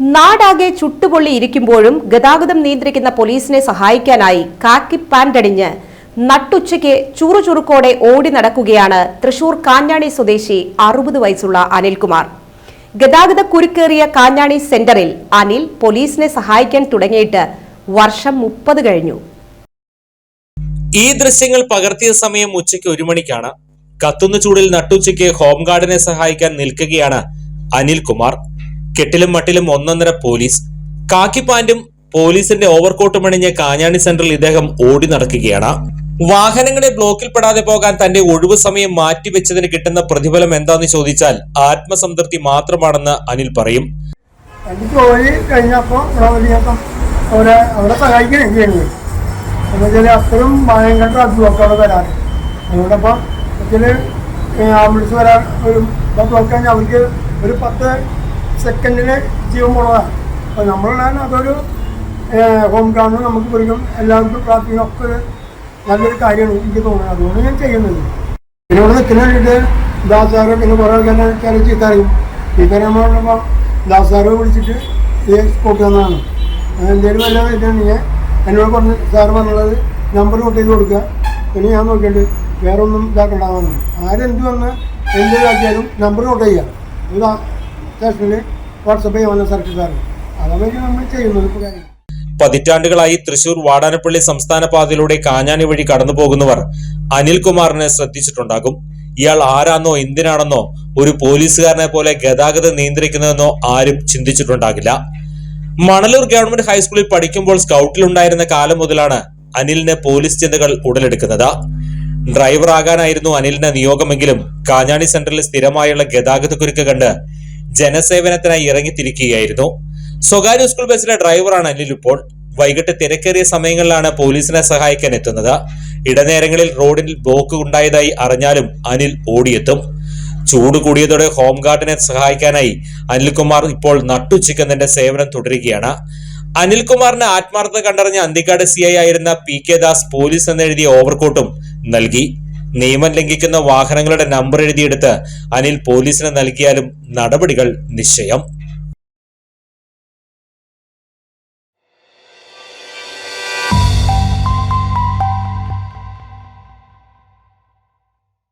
നാടാകെ ചുട്ടുപൊള്ളി ഇരിക്കുമ്പോഴും ഗതാഗതം നിയന്ത്രിക്കുന്ന പോലീസിനെ സഹായിക്കാനായി കാക്കി പാൻഡടിഞ്ഞ് നട്ടുച്ചയ്ക്ക് ചുറുചുറുക്കോടെ ഓടി നടക്കുകയാണ് തൃശൂർ കാഞ്ഞാണി സ്വദേശി അറുപത് വയസ്സുള്ള അനിൽകുമാർ. ഗതാഗത കുരുക്കേറിയ കാഞ്ഞാണി സെന്ററിൽ അനിൽ പോലീസിനെ സഹായിക്കാൻ തുടങ്ങിയിട്ട് വർഷം മുപ്പത് കഴിഞ്ഞു. ഈ ദൃശ്യങ്ങൾ പകർത്തിയ സമയം ഉച്ചയ്ക്ക് ഒരു മണിക്കാണ്. കത്തുന്ന ചൂടിൽ നട്ടുച്ചയ്ക്ക് ഹോംഗാർഡിനെ സഹായിക്കാൻ നിൽക്കുകയാണ് അനിൽകുമാർ. കെട്ടിലും മട്ടിലും ഒന്നൊന്നര പോലീസ്. കാക്കി പാന്റും പോലീസിന്റെ ഓവർകോട്ടും അണിഞ്ഞ കാഞ്ഞാണി സെന്ററിൽ ഇദ്ദേഹം ഓടി നടക്കുകയാണ്. വാഹനങ്ങളെ ബ്ലോക്കിൽ പെടാതെ പോകാൻ തന്റെ ഒഴിവു സമയം മാറ്റിവെച്ചതിന് കിട്ടുന്ന പ്രതിഫലം എന്താന്ന് ചോദിച്ചാൽ ആത്മസംതൃപ്തി മാത്രമാണെന്ന് അനിൽ പറയും. ജോലി കഴിഞ്ഞപ്പോൾ അവിടെ അവിടെ സഹായിക്കുകയും ചെയ്യുന്നത് എന്ന് വെച്ചാൽ അത്രയും ഭയങ്കര ബ്ലോക്ക് അവിടെ വരാറ്. അതുകൊണ്ടപ്പം വെച്ചാൽ ആംബുലൻസ് വരാൻ ഒരു ബ്ലോക്ക് കഴിഞ്ഞാൽ അവർക്ക് ഒരു പത്ത് സെക്കൻഡിന് ജീവൻ പോണതാണ് അപ്പോൾ നമ്മളുള്ള അതൊരു ഹോം ഗ്രൗണ്ട് നമുക്ക് പിടിക്കും എല്ലാവർക്കും പ്രാർത്ഥിക്കും ഒക്കെ നല്ലൊരു കാര്യമാണ് എനിക്ക് തോന്നുന്നത്. അതുകൊണ്ട് ഞാൻ ചെയ്യുന്നത്. പിന്നെ ഇവിടെ വേണ്ടിയിട്ട് ദാസാറ് പിന്നെ കുറേ ആൾക്കാരെ ചില ചീത്തറിയും ചീത്തറിയുമ്പോൾ ദാസാറ് വിളിച്ചിട്ട് ഈ സ്പോട്ട് തന്നതാണ്. എന്തെങ്കിലും വല്ല ഇതാണെങ്കിൽ എന്നോട് പറഞ്ഞ് സാറ് പറഞ്ഞുള്ളത് നമ്പർ നോട്ട് ചെയ്ത് കൊടുക്കുക. പിന്നെ ഞാൻ നോക്കിയിട്ട് വേറെ ഒന്നും ഇതാക്കണ്ടാവുന്നു ആരെന്ത് വന്ന് എന്ത് ഇതാക്കിയാലും നമ്പർ നോട്ട് ചെയ്യുക ഇത് സ്റ്റേഷനിൽ വാട്സപ്പ് ചെയ്യാൻ സർക്കിൾ സാറ് അതാണ് നമ്മൾ ചെയ്യുന്നത് കാര്യം. പതിറ്റാണ്ടുകളായി തൃശൂർ വാടാനപ്പള്ളി സംസ്ഥാന പാതയിലൂടെ കാഞ്ഞാണി വഴി കടന്നു പോകുന്നവർ അനിൽകുമാറിനെ ശ്രദ്ധിച്ചിട്ടുണ്ടാകും. ഇയാൾ ആരാന്നോ എന്തിനാണെന്നോ ഒരു പോലീസുകാരനെ പോലെ ഗതാഗതം നിയന്ത്രിക്കുന്നതെന്നോ ആരും ചിന്തിച്ചിട്ടുണ്ടാകില്ല. മണലൂർ ഗവൺമെന്റ് ഹൈസ്കൂളിൽ പഠിക്കുമ്പോൾ സ്കൗട്ടിലുണ്ടായിരുന്ന കാലം മുതലാണ് അനിലിന് പോലീസ് ചിന്തകൾ ഉടലെടുക്കുന്നത്. ഡ്രൈവർ ആകാനായിരുന്നു അനിലിന്റെ നിയോഗമെങ്കിലും കാഞ്ഞാണി സെന്ററിൽ സ്ഥിരമായുള്ള ഗതാഗതക്കുരുക്ക് കണ്ട് ജനസേവനത്തിനായി ഇറങ്ങിത്തിരിക്കുകയായിരുന്നു സ്വകാര്യ സ്കൂൾ ബസ്സിലെ ഡ്രൈവറാണ് അനിൽ ഇപ്പോൾ. വൈകിട്ട് തിരക്കേറിയ സമയങ്ങളിലാണ് പോലീസിനെ സഹായിക്കാൻ എത്തുന്നത്. ഇടനേരങ്ങളിൽ റോഡിൽ ബ്ലോക്ക് ഉണ്ടായതായി അറിഞ്ഞാലും അനിൽ ഓടിയെത്തും. ചൂട് കൂടിയതോടെ ഹോംഗാർഡിനെ സഹായിക്കാനായി അനിൽകുമാർ ഇപ്പോൾ നട്ടുച്ചയ്ക്ക് തന്റെ സേവനം തുടരുകയാണ്. അനിൽകുമാറിന് ആത്മാർത്ഥത കണ്ടറിഞ്ഞ അന്തിക്കാട് സി ഐ ആയിരുന്ന പി കെ ദാസ് പോലീസ് എന്നെഴുതിയ ഓവർകോട്ടും നൽകി. നിയമം ലംഘിക്കുന്ന വാഹനങ്ങളുടെ നമ്പർ എഴുതിയെടുത്ത് അനിൽ പോലീസിന് നൽകിയാലും നടപടികൾ നിശ്ചയം.